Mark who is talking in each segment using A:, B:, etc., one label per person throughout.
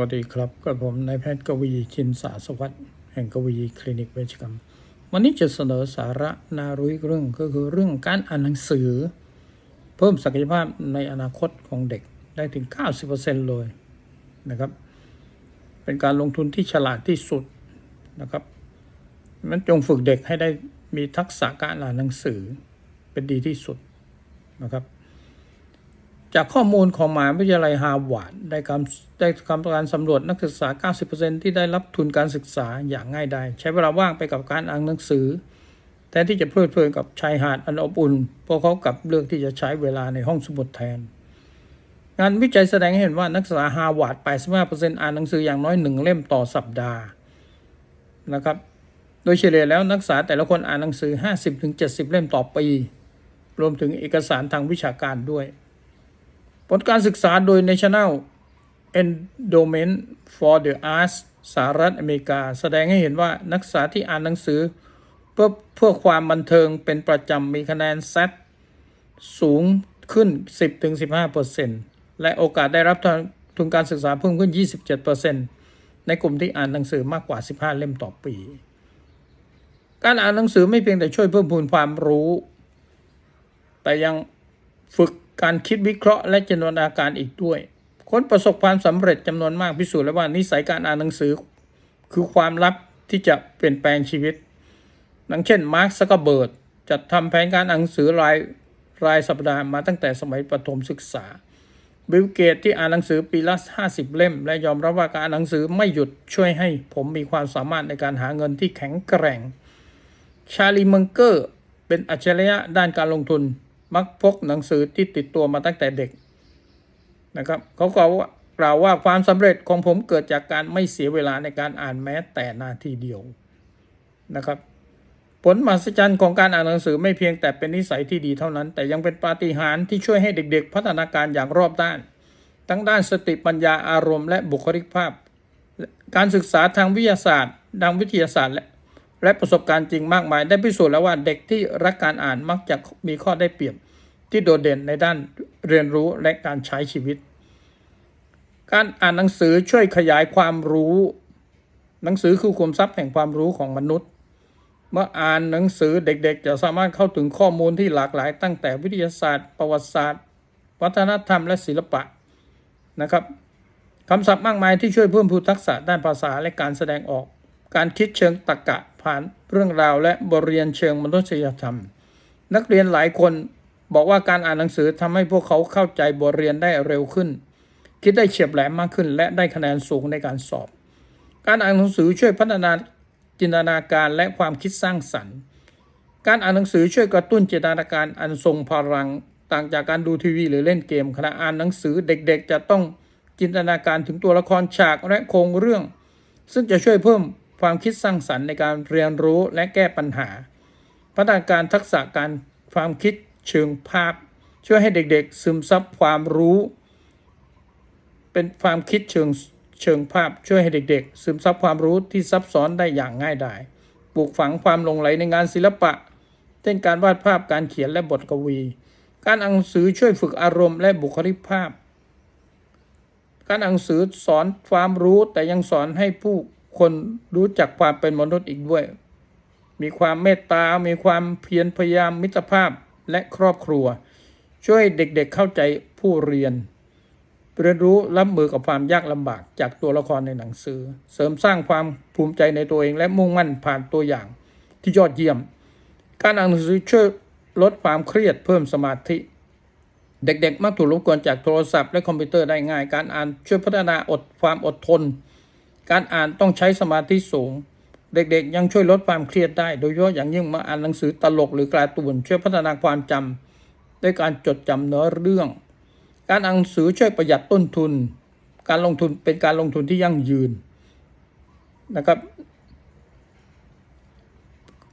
A: วัสดีครับกับผมนายแพทย์กวีชินสาสวัสดิ์แห่งกวีคลินิกเวชกรรม วันนี้จะเสนอสาระนารู้เรื่องก็คือเรื่องการอ่านหนังสือ เพิ่มศักยภาพในอนาคตของเด็กได้ถึง 90%เลยนะครับ เป็นการลงทุนที่ฉลาดที่สุดนะครับมันจงฝึกเด็กให้ได้มีทักษะการอ่านหนังสือเป็นดีที่สุดนะครับ จากข้อมูลของมหาวิทยาลัยฮาร์วาร์ดได้การได้ทำการสำรวจนักศึกษา 90%ที่ได้รับทุนการศึกษาอย่างง่ายดายใช้เวลาว่างไปกับการอ่านหนังสือแทนที่จะเพลิดเพลินกับชายหาดอันอบอุ่นพวกเขากลับเลือกที่จะใช้เวลาในห้องสมุดแทน งานวิจัยแสดงให้เห็นว่านักศึกษาฮาร์วาร์ด 85%อ่านหนังสืออย่างน้อยหนึ่งเล่มต่อสัปดาห์นะครับ โดยเฉลี่ยแล้วนักศึกษาแต่ละคนอ่านหนังสือ 50-70 เล่มต่อปี รวมถึงเอกสารทางวิชาการด้วย ผลการศึกษาโดย National Endowment for the Arts สหรัฐอเมริกา แสดงให้เห็นว่านักศึกษาที่อ่านหนังสือ เพื่อเพื่อความบันเทิงเป็นประจำมีคะแนน SAT สูงขึ้น 10-15%และโอกาสได้รับทุนการศึกษาเพิ่มขึ้น 27%ในกลุ่มที่อ่านหนังสือมากกว่า 15 เล่มต่อปี การอ่านหนังสือไม่เพียงแต่ช่วยเพิ่มพูนความรู้ แต่ยังฝึก การคิดวิเคราะห์และจินตนาการอีกด้วย คนประสบความสำเร็จจำนวนมากพิสูจน์แล้วว่านิสัยการอ่านหนังสือ คือความลับที่จะเปลี่ยนแปลงชีวิตดังเช่นมาร์คซักเกอร์เบิร์ดจัดทำแผนการอ่านหนังสือรายรายสัปดาห์มาตั้งแต่สมัยประถมศึกษา บิลเกตที่อ่านหนังสือปีละ 50 เล่ม และยอมรับว่าการอ่านหนังสือไม่หยุดช่วยให้ผมมีความสามารถในการหาเงินที่แข็งแกร่ง ชาลีมังเกอร์ เป็นอัจฉริยะด้านการลงทุน มักพกหนังสือที่ติดตัวมาตั้งแต่เด็กนะครับเขากล่าวว่ากล่าวว่าความสำเร็จของผมเกิดจากการไม่เสียเวลาในการอ่านแม้แต่นาทีเดียวนะครับ ผลมหัศจรรย์ของการอ่านหนังสือไม่เพียงแต่เป็นนิสัยที่ดีเท่านั้น แต่ยังเป็นปาฏิหาริย์ที่ช่วยให้เด็ก ๆ พัฒนาการอย่างรอบด้าน ทั้งด้านสติปัญญาอารมณ์และบุคลิกภาพ การศึกษาทางวิทยาศาสตร์ ดังวิทยาศาสตร์และ และประสบการณ์จริงมากมาย ได้พิสูจน์แล้วว่าเด็กที่รักการอ่านมักจะมีข้อได้เปรียบที่โดดเด่นในด้านเรียนรู้และการใช้ชีวิต การอ่านหนังสือช่วยขยายความรู้ หนังสือคือคุมทรัพย์แห่งความรู้ของมนุษย์ เมื่ออ่านหนังสือเด็กๆ จะสามารถเข้าถึงข้อมูลที่หลากหลาย ตั้งแต่วิทยาศาสตร์ ประวัติศาสตร์ วัฒนธรรมและศิลปะนะครับคำศัพท์มากมายที่ช่วยเพิ่มพูนทักษะด้านภาษาและการแสดงออก การคิดเชิงตรรกะผ่านเรื่องราวและบทเรียนเชิงมนุษยธรรม นักเรียนหลายคนบอกว่าการอ่านหนังสือทำให้พวกเขาเข้าใจบทเรียนได้เร็วขึ้น คิดได้เฉียบแหลมมากขึ้น และได้คะแนนสูงในการสอบ การอ่านหนังสือช่วยพัฒนาจินตนาการและความคิดสร้างสรรค์ การอ่านหนังสือช่วยกระตุ้นจินตนาการอันทรงพลัง ต่างจากการดูทีวี หรือเล่นเกมขณะอ่านหนังสือเด็กๆ จะต้องจินตนาการถึงตัวละครฉากและโครงเรื่อง ซึ่งจะช่วยเพิ่ม ความคิดสร้างสรรค์ในการเรียนรู้และแก้ปัญหา พัฒนาการทักษะการความคิดเชิงภาพ ช่วยให้เด็กๆ ซึมซับความรู้ เป็นความคิดเชิงเชิงภาพ ช่วยให้เด็ก ๆ ซึมซับความรู้ที่ซับซ้อนได้อย่างง่ายดายปลูกฝังความหลงไหลในงานศิลปะ เช่นการวาดภาพการเขียนและบทกวี การอ่านหนังสือช่วยฝึกอารมณ์และบุคลิกภาพ การอ่านหนังสือสอนความรู้แต่ยังสอนให้ผู้ คนรู้จักความเป็นมนุษย์อีกด้วย มีความเมตตา มีความเพียรพยายามมิตรภาพและครอบครัว ช่วยเด็กๆเเข้าใจผู้เรียน เรียนรู้รับมือกับความยากลำบากจากตัวละครในหนังสือ เสริมสร้างความภูมิใจในตัวเองและมุ่งมั่นผ่านตัวอย่างที่ยอดเยี่ยม การอ่านหนังสือช่วยลดความเครียดเพิ่มสมาธิ เด็กๆ มักถูกรบกวนจากโทรศัพท์และคอมพิวเตอร์ได้ง่าย การอ่านช่วยพัฒนาอดความอดทน การอ่านต้องใช้สมาธิสูง เด็กๆ ยังช่วยลดความเครียดได้ โดยเฉพาะอย่างยิ่งมาอ่านหนังสือตลกหรือการ์ตูนช่วยพัฒนาความจำด้วยการจดจำเนื้อเรื่อง การอ่านหนังสือช่วยประหยัดต้นทุน การลงทุนเป็นการลงทุนที่ยั่งยืนนะครับ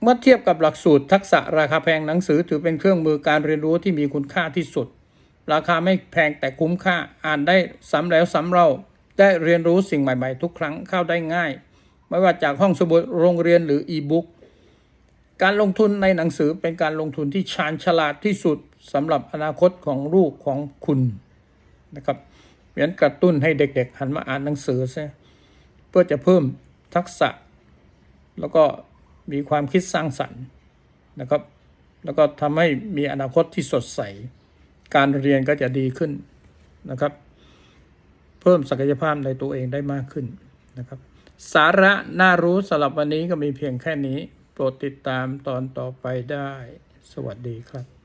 A: เมื่อเทียบกับหลักสูตรทักษะราคาแพงหนังสือถือเป็นเครื่องมือการเรียนรู้ที่มีคุณค่าที่สุด ราคาไม่แพงแต่คุ้มค่าอ่านได้ซ้ำแล้วซ้ำเล่า ได้เรียนรู้สิ่งใหม่ๆ ทุกครั้งเข้าได้ง่าย ไม่ว่าจากห้องสมุดโรงเรียนหรืออีบุ๊กการลงทุนในหนังสือเป็นการลงทุนที่ชาญฉลาดที่สุดสำหรับอนาคตของลูกของคุณนะครับเวงั้นกระตุ้นให้เด็กๆ หันมาอ่านหนังสือซะเพื่อจะเพิ่มทักษะ แล้วก็มีความคิดสร้างสรรค์นะครับ แล้วก็ทำให้มีอนาคตที่สดใส การเรียนก็จะดีขึ้นนะครับ เพิ่มศักยภาพในตัวเองได้มากขึ้นนะครับ สาระน่ารู้สำหรับวันนี้ก็มีเพียงแค่นี้ โปรดติดตามตอนต่อไปได้ สวัสดีครับ